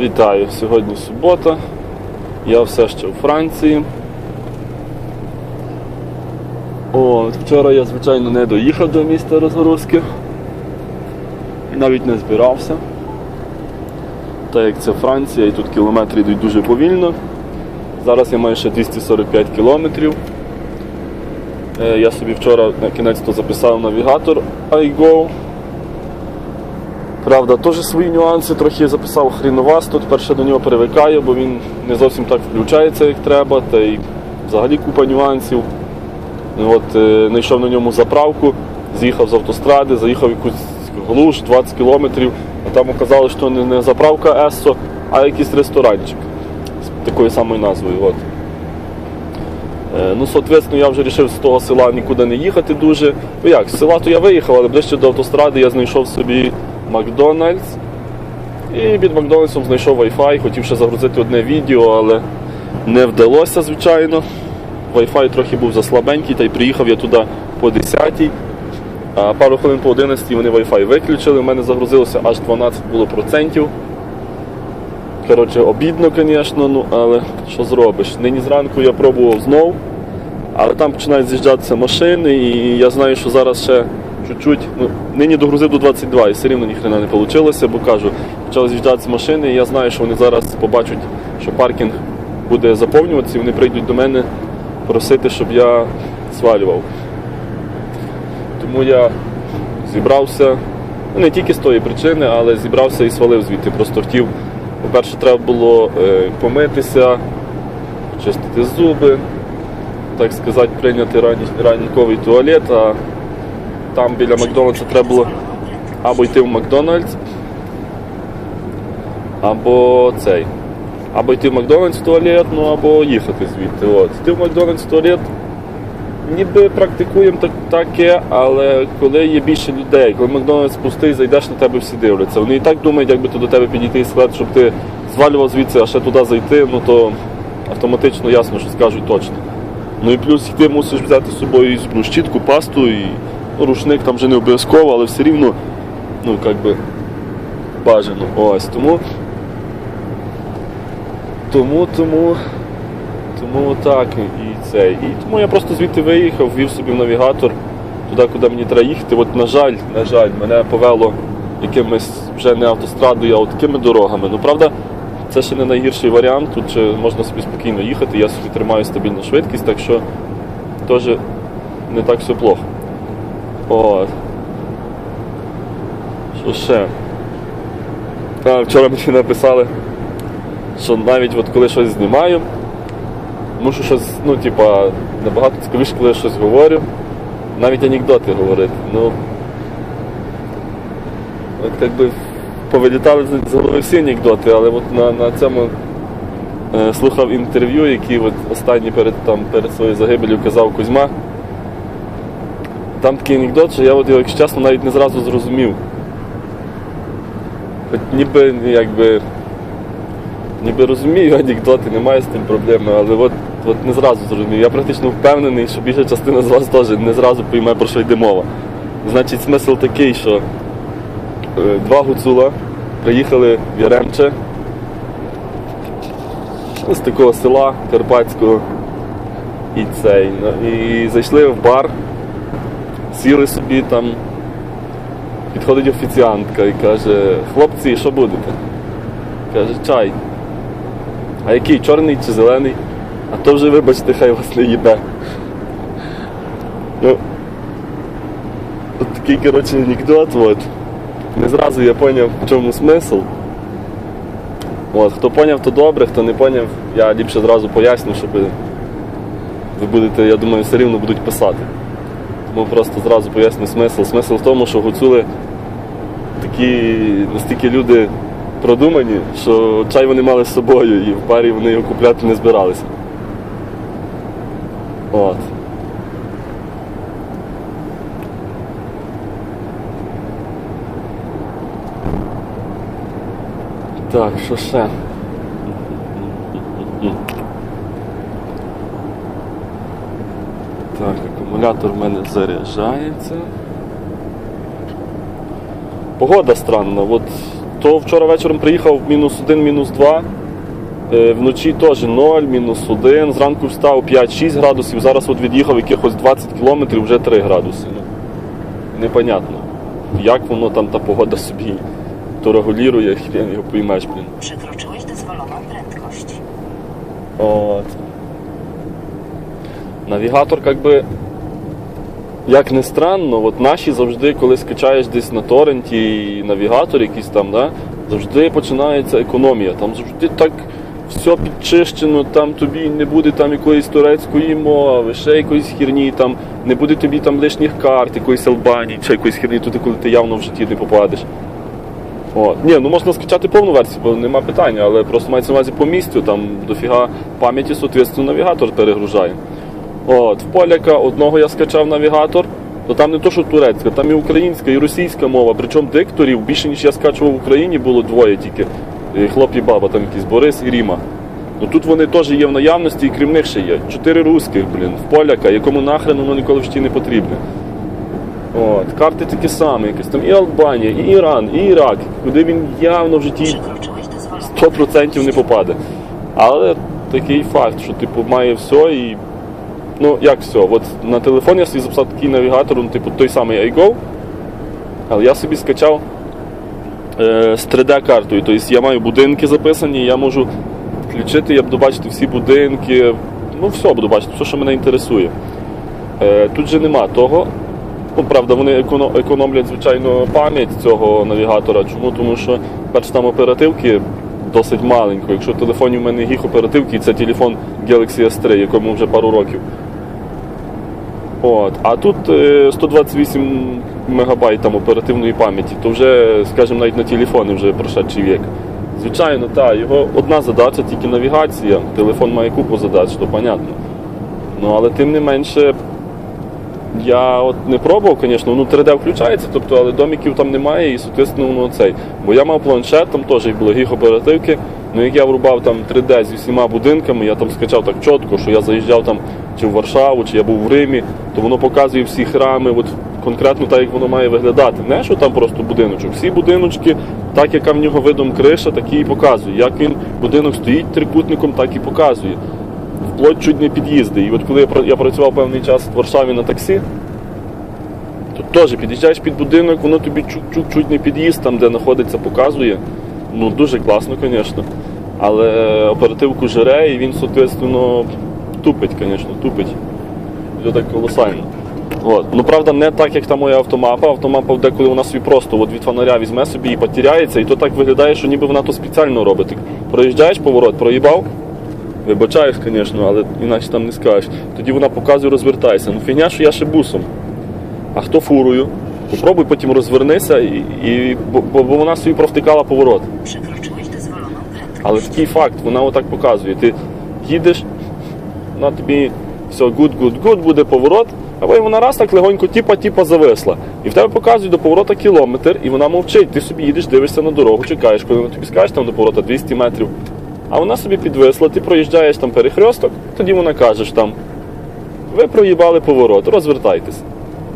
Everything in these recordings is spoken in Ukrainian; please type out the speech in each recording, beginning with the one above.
Вітаю! Сьогодні субота. Я все ще у Франції. О, вчора я, звичайно, не доїхав до міста розгрузки. Навіть не збирався. Так як це Франція і тут кілометри йдуть дуже повільно. Зараз я маю ще 245 кілометрів. Е, Я собі вчора на кінець то записав навігатор iGo. Правда, теж свої нюанси, трохи записав хріновасто, тепер ще до нього перевикаю, бо він не зовсім так включається, як треба, та й взагалі купа нюансів. Ну, От, е, знайшов на ньому заправку, з'їхав з автостради, заїхав якусь глуш 20 кілометрів, а там оказалось, що не, не заправка Ессо, а якийсь ресторанчик з такою самою назвою. От. Е, Ну, соответственно, я вже вирішив з того села нікуди не їхати дуже. Ну як, з села то я виїхав, але ближче до автостради я знайшов собі Макдональдс. І під Макдональдсом знайшов Wi-Fi, хотів ще загрузити одне відео, але не вдалося, звичайно. Wi-Fi трохи був заслабенький, та й приїхав я туди по 10 а пару хвилин по 11 вони Wi-Fi виключили, у мене загрузилося аж 12 було процентів. Коротше, обідно, звісно, ну, але що зробиш? Нині зранку я пробував знов, але там починають з'їжджатися машини, і я знаю, що зараз ще чуть-чуть. Ну, нині догрузив до 22 і все рівно ніхрена не вийшло, бо кажу, почали з'їжджатися машини, і я знаю, що вони зараз побачать, що паркінг буде заповнюватися, і вони прийдуть до мене просити, щоб я свалював. Тому я зібрався, ну не тільки з тої причини, але зібрався і свалив звідти. Просто хотів, по-перше, треба було е, помитися, чистити зуби, так сказати, прийняти ранні, ранковий туалет, а там біля Макдональдса треба було або йти в Макдональдс, або цей. Або йти в Макдональдс в туалет, ну або їхати звідти. От. Йти в Макдональдс в туалет ніби практикуємо так, таке, але коли є більше людей, коли Макдональдс пустий, зайдеш на тебе всі дивляться. Вони і так думають, якби то до тебе підійти і сказати, щоб ти звалював звідси, а ще туди зайти, ну то автоматично ясно, що скажуть точно. Ну і плюс ти мусиш взяти з собою щітку, пасту і рушник там вже не обов'язково, але все рівно, ну як би бажано. Ось тому. Тому, тому. Тому так і це. І тому я просто звідти виїхав, ввів собі в навігатор туди, куди мені треба їхати. От, на жаль, на жаль, мене повело якимось вже не автострадою, а от такими дорогами. Ну, правда, це ще не найгірший варіант. Тут ще можна собі спокійно їхати. Я собі тримаю стабільну швидкість, так що теж не так все плохо. От. Що ще? А, вчора мені написали, що навіть от коли щось знімаю, мушу щось, ну, типа, набагато цікавіше, коли я щось говорю. Навіть анекдоти говорити. Ну, от якби повилітали з- голови всі анекдоти, але от на, на цьому е, слухав інтерв'ю, які от останні перед, там, перед своєю загибелью казав Кузьма. Там такий анекдот, що я от якщо чесно, навіть не зразу зрозумів. Хоч ніби якби ніби розумію анекдоти, немає з тим проблеми, але от, от не зразу зрозумів. Я практично впевнений, що більша частина з вас теж не зразу пойме, про що йде мова. Значить, смисл такий, що е, два гуцула приїхали в Яремче з такого села Карпатського і цей. ну, І зайшли в бар, сіли собі там. Підходить офіціантка і каже, хлопці, що будете? Каже, чай. А який чорний чи зелений? А то вже, вибачте, хай вас не їбе. Ну, от такий, коротше, анекдот, от. Не зразу я зрозумів, в чому смисл. От, хто поняв, то добре, хто не поняв, я ліпше зразу поясню, щоб ви будете, я думаю, все рівно будуть писати. Тому просто зразу поясню смисл. Смисл в тому, що гуцули такі настільки люди продумані, що чай вони мали з собою і в парі вони його купляти не збиралися. От. Так, що ще? Так, акумулятор в мене заряджається. Погода странна, от то вчора вечором приїхав мінус один, мінус два. Е, Вночі теж 0, мінус 1, зранку встав 5-6 градусів, зараз от від'їхав якихось 20 кілометрів, вже 3 градуси. Ну, непонятно, як воно там та погода собі то регулює, хрен його поймеш, блін. Przekroczyłeś dozwoloną prędkość. От. Навігатор, як би, як не странно, от наші завжди, коли скачаєш десь на торренті і навігатор якийсь там, да, завжди починається економія. Там завжди так все підчищено, там тобі не буде там якоїсь турецької мови, ще якоїсь херні, там не буде тобі там лишніх карт, якоїсь Албанії, чи якоїсь херні, туди, коли ти явно в житті не попадеш. От. Ні, ну можна скачати повну версію, бо нема питання, але просто мається на увазі по місцю, там дофіга пам'яті, соответственно, навігатор перегружає. От, в поляка одного я скачав навігатор, то там не то, що турецька, там і українська, і російська мова. Причому дикторів більше, ніж я скачував в Україні, було двоє тільки. Е, Хлоп і баба, там якийсь Борис і Ріма. Ну тут вони теж є в наявності, і крім них ще є. Чотири русських, блін, в поляка, якому нахрен воно ніколи в житті не потрібне. От, карти такі самі, якісь там і Албанія, і Іран, і Ірак, куди він явно в житті 100% не попаде. Але такий факт, що типу має все і. Ну, як все? От на телефон я собі записав такий навігатор, ну, типу той самий iGo, але я собі скачав е, з 3D-картою. Тобто я маю будинки записані, я можу включити, я буду бачити всі будинки. Ну, все буду бачити, все, що мене інтересує. Е, тут же нема того. Ну, правда, вони економлять, звичайно, пам'ять цього навігатора. Чому? Тому що, перше, там оперативки досить маленько. Якщо в телефоні в мене гіг оперативки, це телефон Galaxy S3, якому вже пару років. От. А тут е, 128 мегабайт там оперативної пам'яті, то вже, скажімо, навіть на телефоні вже прошедший вік. Звичайно, так, його одна задача тільки навігація. Телефон має купу задач, то понятно. Ну, але тим не менше, я от не пробував, звісно, ну 3D включається, тобто, але домиків там немає і, соответственно, воно цей. Бо я мав планшет, там теж і були оперативки. Ну як я врубав там 3D зі всіма будинками, я там скачав так чітко, що я заїжджав там чи в Варшаву, чи я був в Римі, то воно показує всі храми, от конкретно так, як воно має виглядати. Не що там просто будиночок. Всі будиночки, так яка в нього видом криша, так і показує. Як він будинок стоїть трикутником, так і показує вплоть чуть не під'їзди. І от коли я працював певний час в Варшаві на таксі, то теж під'їжджаєш під будинок, воно тобі чуть-чуть не під'їзд, там, де знаходиться, показує. Ну, дуже класно, звісно. Але оперативку жере і він, соответственно, тупить, звісно, тупить. Це так колосально. От. Ну, правда, не так, як та моя автомапа. Автомапа деколи вона собі просто от від фонаря візьме собі і потеряється, і то так виглядає, що ніби вона то спеціально робить. Проїжджаєш поворот, проїбав, Вибачаєш, звісно, але іначе там не скажеш. Тоді вона показує, розвертайся. Ну фігня, що я ще бусом. А хто фурою? Попробуй потім розвернися, і, і, бо, бо вона собі провтикала поворот. Але такий факт, вона отак показує. Ти їдеш, вона тобі все good, good, good, буде поворот, а потім вона раз так легонько тіпа-тіпа зависла. І в тебе показує до поворота кілометр, і вона мовчить. Ти собі їдеш, дивишся на дорогу, чекаєш, коли вона тобі скаже там до поворота 200 метрів. А вона собі підвисла, ти проїжджаєш там перехресток, тоді вона каже там, ви проїбали поворот, розвертайтесь.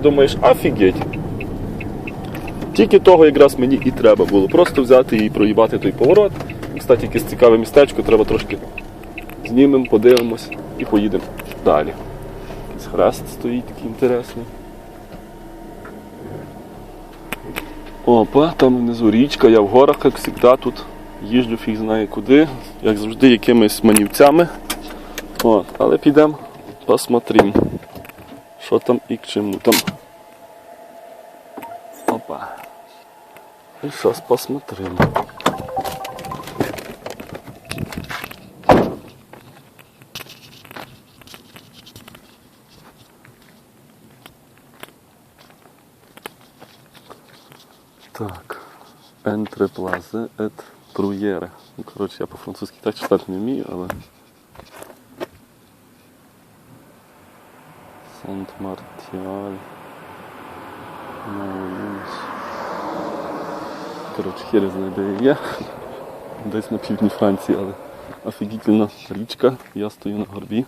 Думаєш, офігеть. Тільки того якраз мені і треба було. Просто взяти і проїбати той поворот. Кстати, якесь цікаве містечко, треба трошки знімемо, подивимось і поїдемо далі. Якийсь хрест стоїть такий інтересний. Опа, там внизу річка, я в горах, як завжди, тут їжджу фіг знає куди, як завжди, якимись манівцями. От, але підемо, посмотрим, що там і к чому там. И сейчас посмотрим. Так. Entreplaze et Bruyere. Ну, коротше, я по-французьки так читати не вмію, але. Сент-Мартіаль. Маулінс. Коротше, хер знає, де є. Десь на півдні Франції, але офігітельна річка. Я стою на горбі.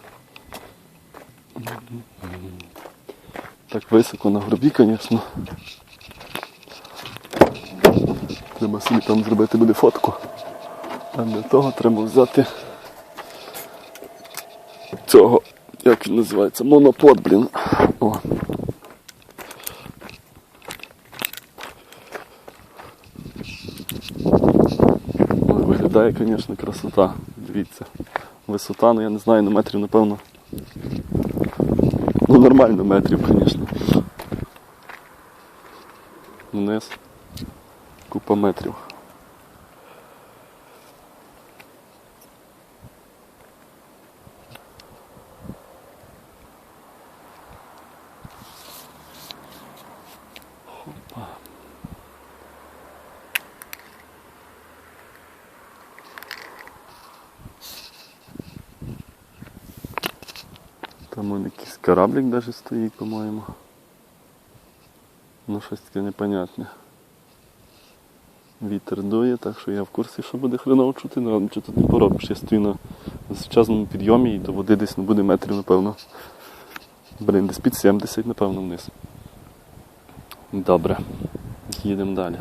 Так високо на горбі, звісно. Треба собі там зробити буде фотку. А для того треба взяти цього, як він називається, монопод, блін. О. Ой, звісно, красота. Дивіться. Висота, ну я не знаю, на метрів, напевно. Ну нормально метрів, звісно. Вниз. Купа метрів. Там он якийсь кораблик даже стоїть, по-моєму. Ну щось таке непонятне. Вітер дує, так що я в курсі, що буде хреново чути, але нічого тут не поробиш. Я стою на височезному підйомі і до води десь не буде метрів, напевно. Блін, десь під 70, напевно, вниз. Добре. Їдемо далі.